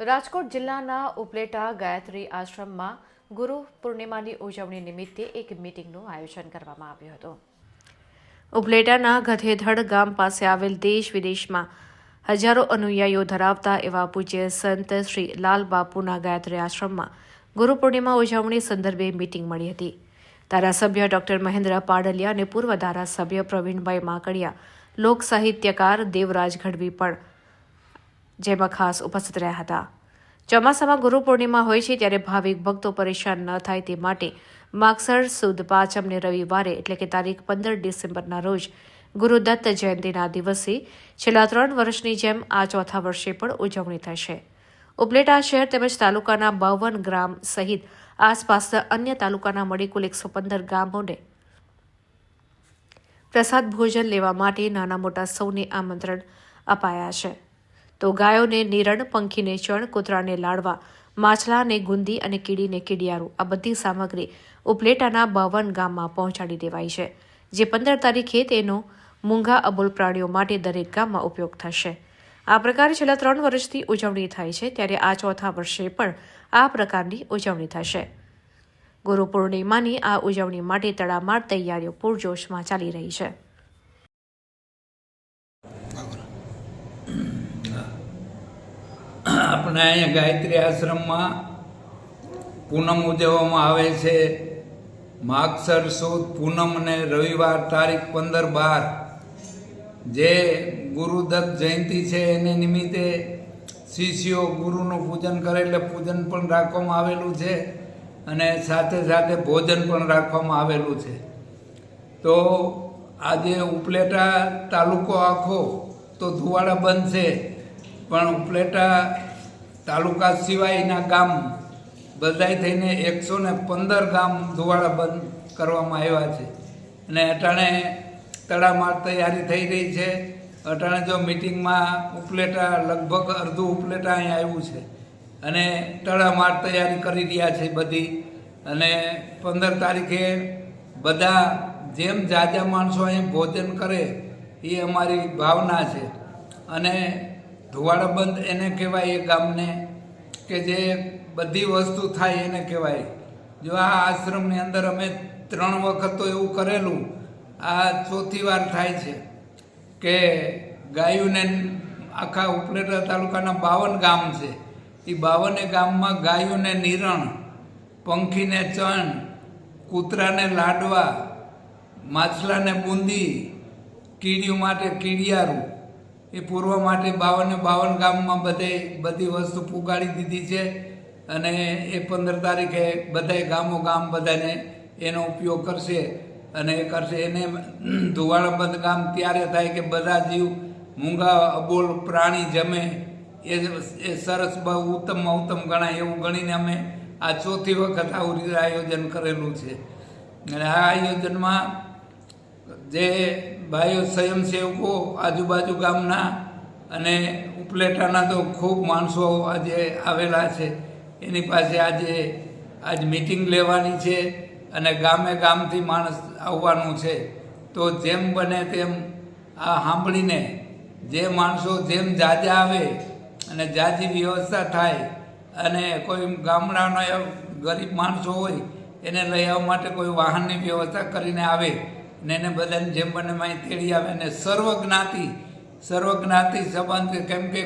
રાજકોટ જિલ્લાના ઉપલેટા ગાયત્રી આશ્રમમાં ગુરુ પૂર્ણિમાની ઉજવણી નિમિત્તે એક મીટિંગનું આયોજન કરવામાં આવ્યું હતું. ઉપલેટાના ગધેધડ ગામ પાસે આવેલ દેશ વિદેશમાં હજારો અનુયાયીઓ ધરાવતા એવા પૂજ્ય સંત શ્રી લાલ બાપુના ગાયત્રી આશ્રમમાં ગુરુ પૂર્ણિમા ઉજવણી સંદર્ભે મીટિંગ મળી હતી. ધારાસભ્ય ડોક્ટર મહેન્દ્ર પાડલિયા અને પૂર્વ ધારાસભ્ય પ્રવીણભાઈ માકડિયા લોક સાહિત્યકાર દેવરાજ ગઢવી પણ જેમાં ખાસ ઉપસ્થિત રહ્યા હતા. ચોમાસામાં ગુરુ પૂર્ણિમા હોય છે ત્યારે ભાવિક ભક્તો પરેશાન ન થાય તે માટે માગસર સુદ પાંચમને રવિવારે એટલે કે તારીખ પંદર ડિસેમ્બરના રોજ ગુરુદત્ત જયંતિના દિવસે છેલ્લા ત્રણ વર્ષની જેમ આ ચોથા વર્ષે પણ ઉજવણી થશે. ઉપલેટા શહેર તેમજ તાલુકાના બાવન ગ્રામ સહિત આસપાસના અન્ય તાલુકાના મળી કુલ એકસો પંદર ગામોને પ્રસાદ ભોજન લેવા માટે નાના મોટા સૌને આમંત્રણ અપાયા છે. તો ગાયોને નિરણ, પંખીને ચણ, કૂતરાને લાડવા, માછલાને ગુંદી અને કીડીને કીડિયારું આ બધી સામગ્રી ઉપલેટાના બાવન ગામમાં પહોંચાડી દેવાઈ છે, જે પંદર તારીખે તેનો મૂંગા અબોલ પ્રાણીઓ માટે દરેક ગામમાં ઉપયોગ થશે. આ પ્રકારે છેલ્લા ત્રણ વર્ષથી ઉજવણી થાય છે, ત્યારે આ ચોથા વર્ષે પણ આ પ્રકારની ઉજવણી થશે. ગુરુ પૂર્ણિમાની આ ઉજવણી માટે તડામાર તૈયારીઓ પૂરજોશમાં ચાલી રહી છે. આપણે અહીંયા ગાયત્રી આશ્રમમાં પૂનમ ઉજવવામાં આવે છે. માગસર સુદ પૂનમ અને રવિવાર તારીખ પંદર બાર. જે ગુરુદત્ત જયંતિ છે એને નિમિત્તે શિષ્યો ગુરુનું પૂજન કરે એટલે પૂજન પણ રાખવામાં આવેલું છે. અને સાથે સાથે ભોજન પણ રાખવામાં આવેલું છે. તો આજે ઉપલેટા તાલુકો આખો તો ધુવાડા બંધ છે, પણ ઉપલેટા તાલુકા સિવાયના ગામ બધાય થઈને એકસો ને પંદર ગામ ધુવાડા બંધ કરવામાં આવ્યા છે. અને અટાણે તડામાર તૈયારી થઈ રહી છે. અટાણે જો મિટિંગમાં ઉપલેટા, લગભગ અડધું ઉપલેટા અહીંયા આવ્યું છે. અને તડામાર તૈયારી કરી રહ્યા છે બધી. અને પંદર તારીખે બધા જેમ જાજા માણસો અહીં ભોજન કરે, એ અમારી ભાવના છે. અને ધુવાડાબંધ એને કહેવાય એ ગામને કે જે બધી વસ્તુ થાય એને કહેવાય. જો આ આશ્રમની અંદર અમે ત્રણ વખત તો એવું કરેલું, આ ચોથી વાર થાય છે કે ગાયુને આખા ઉપલેટા તાલુકાના બાવન ગામ છે. એ બાવને ગામમાં ગાયોને નિરણ, પંખીને ચણ, કૂતરાને લાડવા, માછલાને બુંદી કીડીયું માટે કીડિયારું. એ પૂર્વ માટે બાવને બાવન ગામમાં બધે બધી વસ્તુ પુગાડી દીધી છે અને એ પંદર તારીખે બધાય ગામો ગામ બધાને એનો ઉપયોગ કરશે અને એ કરશે. એને ધુવાળાબંધ ગામ ત્યારે થાય કે બધા જીવ, મૂંગા અબોલ પ્રાણી જમે એ એ સરસ બહુ ઉત્તમમાં ઉત્તમ ગણાય એવું ગણીને અમે આ ચોથી વખત આવું રીતે આયોજન કરેલું છે. અને આ આયોજનમાં જે ભાઈઓ સ્વયંસેવકો આજુબાજુ ગામના અને ઉપલેટાના તો ખૂબ માણસો આજે આવેલા છે. એની પાસે આજે આજ મિટિંગ લેવાની છે અને ગામે ગામથી માણસ આવવાનું છે. તો જેમ બને તેમ આ સાંભળીને જે માણસો જેમ જાજા આવે અને જાજી વ્યવસ્થા થાય અને કોઈ ગામડાના ગરીબ માણસો હોય, એને લઈ આવવા માટે કોઈ વાહનની વ્યવસ્થા કરીને આવે ને એને બધાને જેમ બને માહિતી તેડી આવે. અને સર્વજ્ઞાતિ સર્વજ્ઞાતિ સંબંધ કેમ કે